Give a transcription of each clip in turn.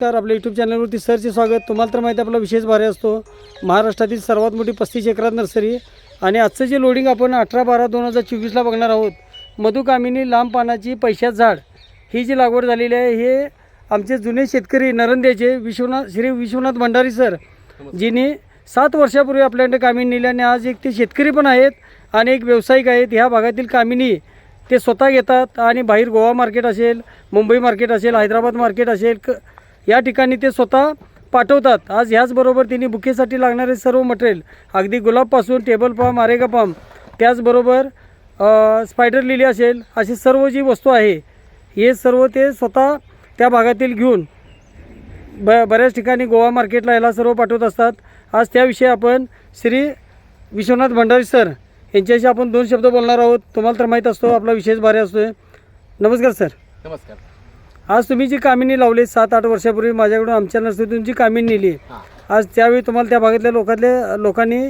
नमस्कार आपल्या यूट्यूब चॅनलवरती सरचे स्वागत. तुम्हाला तर माहिती आपला विशेष भारी असतो. महाराष्ट्रातील सर्वात मोठी पस्तीस एकरात नर्सरी आणि आजचं जे लोडिंग आपण अठरा बारा दोन हजार चोवीसला बघणार आहोत मधुकामिनी लांब पानाची पैशात झाड. ही जी लागवड झालेली आहे हे आमचे जुने शेतकरी नरंद्याचे विश्वनाथ श्री विश्वनाथ भंडारी सर जिने सात वर्षापूर्वी आपल्याकडे कामिनी नेली आणि आज एक ते शेतकरी पण आहेत आणि एक व्यावसायिक आहेत. ह्या भागातील कामिनी ते स्वतः घेतात आणि बाहेर गोवा मार्केट असेल मुंबई मार्केट असेल हैदराबाद मार्केट असेल क या ठिकाणी ते स्वतः पाठवतात. आज ह्याचबरोबर त्यांनी बुकेसाठी लागणारे सर्व मटेरियल अगदी गुलाबपासून टेबल पाम आरेगा पाम त्याचबरोबर स्पायडर लिली असेल अशी सर्व जी वस्तू आहे हे सर्व ते स्वतः त्या भागातील घेऊन ब बऱ्याच ठिकाणी गोवा मार्केटला याला सर्व पाठवत असतात. आज त्याविषयी आपण श्री विश्वनाथ भंडारी सर यांच्याशी आपण दोन शब्द बोलणार आहोत. तुम्हाला तर माहीत असतो आपला विशेष भारी असतो नमस्कार सर. नमस्कार. आज तुम्ही जी कामिनी लावली सात आठ वर्षापूर्वी माझ्याकडून आमच्या नर्सरीतून जी कामिनी नेली आज त्यावेळी तुम्हाला त्या भागातल्या लोकातल्या लोकांनी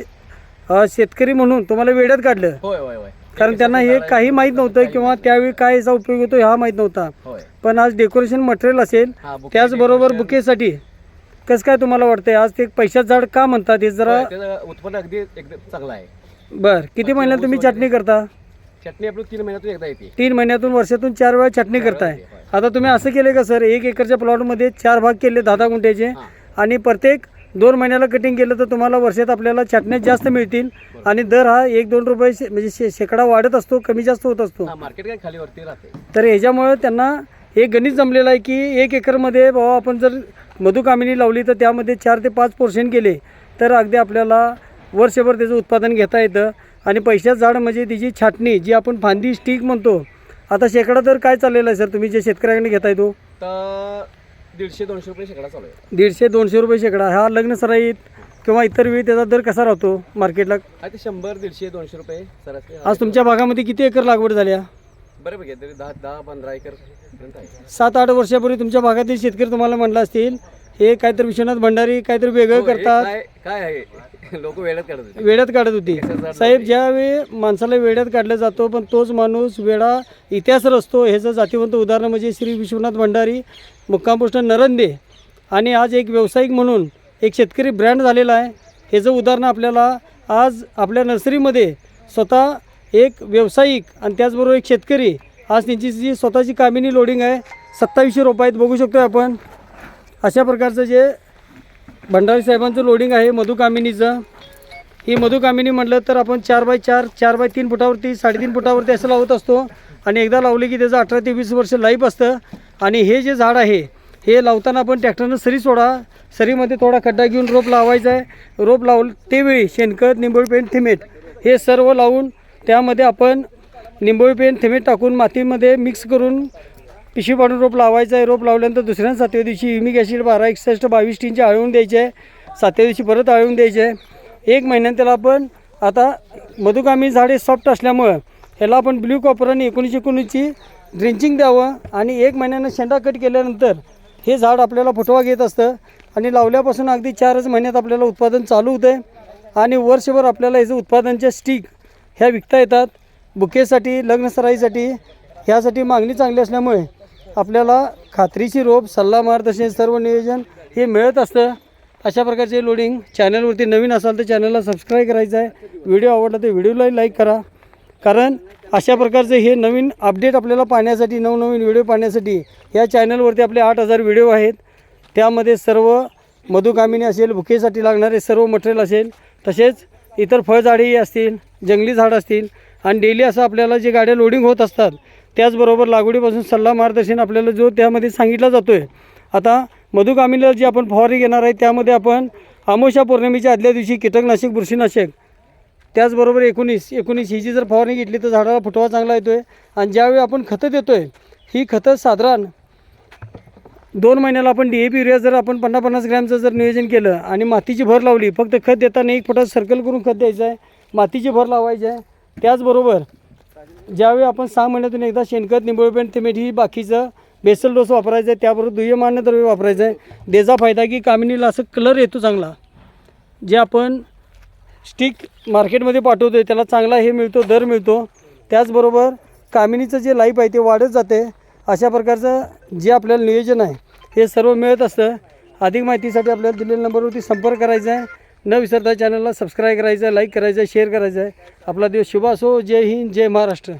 शेतकरी म्हणून तुम्हाला वेड्यात काढलं. होय होय होय. कारण त्यांना हे काही माहीत नव्हतं किंवा त्यावेळी काय याचा उपयोग होतो हा माहीत नव्हता. पण आज डेकोरेशन मटेरियल असेल त्याचबरोबर. बुकेसाठी. कसं काय तुम्हाला वाटतंय? आज ते पैशात झाड का म्हणतात? हे जरा उत्पन्न अगदी एकदम चांगलं आहे. बर किती महिन्यात तुम्ही चटणी करता? चटणी आपली तीन महिन्यातून एकदा येते. तीन महिन्यातून वर्षातून चार वेळा चटणी करताय. आता तुम्ही असं केले का सर? एक एकरच्या प्लॉटमध्ये चार भाग केले दहा दहा गुंठ्याचे. आणि प्रत्येक दोन महिन्याला कटिंग केलं तर तुम्हाला वर्षात आपल्याला चटण्या जास्त मिळतील. आणि दर हा एक दोन रुपये शे- म्हणजे शे शेकडा वाढत असतो कमी जास्त होत असतो. मार्केट काय खाली वरती राहते. तर ह्याच्यामुळे त्यांना एक गणित जमलेलं आहे की एक एकरमध्ये बाबा आपण जर मधुकामिनी लावली तर त्यामध्ये चार ते पाच पोर्शन केले तर अगदी आपल्याला वर्षभर त्याचं उत्पादन घेता येतं. आणि पैशात झाड म्हणजे तिची छाटणी जी आपण फांदी स्टिक म्हणतो आता शेकडा दर काय चाललेला आहे सर? तुम्ही जे शेतकऱ्याकडे घेताय तो? तर दीडशे दोनशे रुपये शेकडा चालू आहे. दीडशे दोनशे रुपये शेकडा. हा लग्न सराईत किंवा इतर वेळी त्याचा दर कसा राहतो मार्केटला शंभर दीडशे दोनशे रुपये सरासरी आज तुमच्या भागामध्ये किती एकर लागवड झाल्या बरं बघा तरी दहा दहा पंधरा एकर पर्यंत आहे. सात आठ वर्षापूर्वी तुमच्या भागातील शेतकरी तुम्हाला म्हणलं असतील हे काहीतरी विश्वनाथ भंडारी काहीतरी वेगळं हो, करतात. काय काय आहे? लोक वेळात काढत होते. वेड्यात काढत होती. साहेब ज्यावेळी माणसाला वेड्यात काढला जातो पण तोच माणूस वेडा इतिहास रचतो ह्याचं जातीवंत उदाहरण म्हणजे श्री विश्वनाथ भंडारी मुक्काम पोस्ट नरंदे. आणि आज एक व्यावसायिक म्हणून एक शेतकरी ब्रँड झालेला आहे. ह्याचं उदाहरण आपल्याला आज आपल्या नर्सरीमध्ये स्वतः एक व्यावसायिक आणि त्याचबरोबर एक शेतकरी आज त्यांची जी स्वतःची कामिनी लोडिंग आहे सत्तावीसशे रुपये आहेत बघू शकतो आपण. अशा प्रकारचं जे भंडारी साहेबांचं लोडिंग आहे मधुकामिनीचं. ही मधुकामिनी म्हटलं तर आपण चार बाय चार चार बाय तीन फुटावरती साडेतीन फुटावरती असं लावत असतो. आणि एकदा लावले की त्याचं अठरा ते वीस वर्ष लाईफ असतं. आणि हे जे झाड आहे हे लावताना आपण ट्रॅक्टरनं सरी सोडा. सरीमध्ये थोडा खड्डा घेऊन रोप लावायचा आहे. रोप लावलं तेवेळी शेणखत निंबोळी पेंट थिमेट हे सर्व लावून त्यामध्ये आपण निंबोळी पेंट थिमेट टाकून मातीमध्ये मिक्स करून पिशवी पाडून रोप लावायचं आहे. रोप लावल्यानंतर दुसऱ्या सातव्या दिवशी युमिक ॲसिड बारा एकसष्ट बावीस टीनचे आळवून द्यायचे. आहे सातव्या दिवशी परत आळवून द्यायचे. आहे एक महिन्यात त्याला आपण आता मधुकामी झाडे सॉफ्ट असल्यामुळं ह्याला आपण ब्ल्यू कॉपर आणि एकोणीसशे एकोणीसची ड्रिंचिंग द्यावं आणि एक महिन्यानं शेंडा कट केल्यानंतर हे झाड आपल्याला फुटवा घेत असतं. आणि लावल्यापासून अगदी चारच महिन्यात आपल्याला उत्पादन चालू होतं आहे आणि वर्षभर आपल्याला याचं उत्पादनच्या स्टिक ह्या विकता येतात. बुकेसाठी लग्नसराईसाठी ह्यासाठी मागणी चांगली असल्यामुळे आपल्याला खात्रीची रोप सल्ला मार्गदर्शन सर्व नियोजन हे मिळत असतं. अशा प्रकारचे लोडिंग चॅनलवरती नवीन असाल तर चॅनलला सबस्क्राईब करायचं आहे. व्हिडिओ आवडला तर व्हिडिओलाही लाईक करा. कारण अशा प्रकारचे हे नवीन अपडेट आपल्याला पाहण्यासाठी नवनवीन व्हिडिओ पाहण्यासाठी या चॅनलवरती आपले आठ हजार व्हिडिओ आहेत. त्यामध्ये सर्व मधुकामिनी असेल भुकेसाठी लागणारे सर्व मटेरियल असेल तसेच इतर फळझाडेही असतील जंगली झाड असतील आणि डेली असं आपल्याला जे गाड्या लोडिंग होत असतात त्याचबरोबर लागवडीपासून सल्ला मार्गदर्शन आपल्याला जो त्यामध्ये सांगितला जातो आहे आता मधुकामिनीला जी आपण फवारणी घेणार आहे त्यामध्ये आपण अमावस्या पौर्णिमेच्या आदल्या दिवशी कीटकनाशक बुरशीनाशक त्याचबरोबर एकोणीस एकोणीस ही जी जर फवारणी घेतली तर झाडाला फुटवा चांगला येतो आहे आणि ज्यावेळी आपण खतं देतो आहे ही खतं साधारण दोन महिन्याला आपण डी ए पी युरिया जर आपण पन्नास पन्नास ग्रॅमचं जर नियोजन केलं आणि मातीची भर लावली फक्त खत देताना एक फुटात सर्कल करून खत द्यायचं आहे मातीची भर लावायची आहे त्याचबरोबर ज्यावेळी आपण सहा महिन्यातून एकदा शेणखत निंबळपेंट थिमेट ही बाकीचं बेसल डोस वापरायचं आहे त्याबरोबर दुय्यमान्य द्रव्य वापरायचं आहे त्याचा फायदा की कामिनीला असं कलर येतो चांगला. जे आपण स्टिक मार्केटमध्ये पाठवतो आहे त्याला चांगला हे मिळतो दर मिळतो. त्याचबरोबर कामिनीचं जे लाईफ आहे ते वाढत जाते. अशा प्रकारचं जे आपल्याला नियोजन आहे हे सर्व मिळत असतं. अधिक माहितीसाठी आपल्याला दिलेल्या नंबरवरती संपर्क करायचा आहे. न विसरता चॅनलला सबस्क्राईब करायचं आहे लाईक करायचं आहे शेअर करायचं आहे. आपला दिवस शुभ असो. जय हिंद जय महाराष्ट्र.